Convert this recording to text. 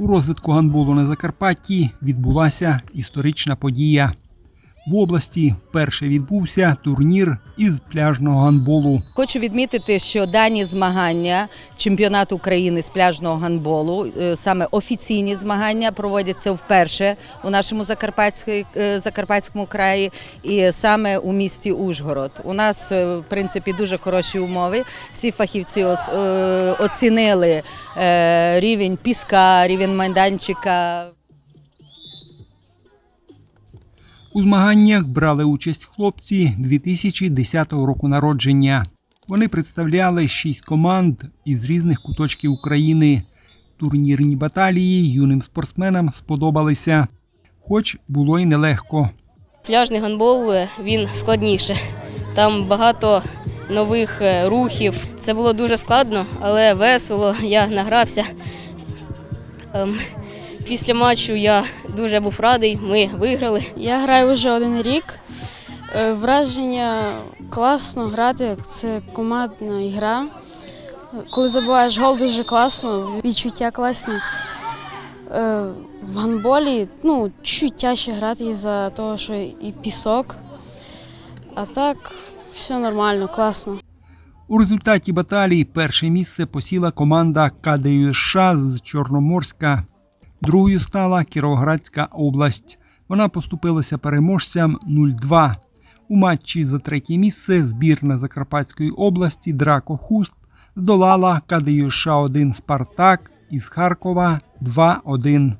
У розвитку гандболу на Закарпатті відбулася історична подія. В області вперше відбувся турнір із пляжного гандболу. Хочу відмітити, що дані змагання чемпіонату України з пляжного гандболу, е, саме офіційні змагання, проводяться вперше у нашому е, Закарпатському краї і саме у місті Ужгород. У нас е, в принципі дуже хороші умови. Всі фахівці оцінили рівень піска, рівень майданчика. У змаганнях брали участь хлопці 2010 року народження. Вони представляли шість команд із різних куточків України. Турнірні баталії юним спортсменам сподобалися, хоч було й нелегко. Пляжний гандбол е, він складніше. Там багато нових е, рухів. Це було дуже складно, але весело. Я награвся. Ем, Після матчу я дуже був радий. Ми виграли. Я граю вже один рік. Е, Враження класно грати, це командна гра. Коли забуваєш гол, дуже класно, відчуття класні. Е, В гандболі ну, чуть тяжче грати із-за того, що і пісок. А так, все нормально, класно. У результаті баталії перше місце посіла команда КДЮШ з Чорноморська. Другою стала Кіровоградська область. Вона поступилася переможцям 0-2. У матчі за третє місце збірна Закарпатської області Драко Хуст здолала КДЮШ 1 Спартак із Харкова 2-1.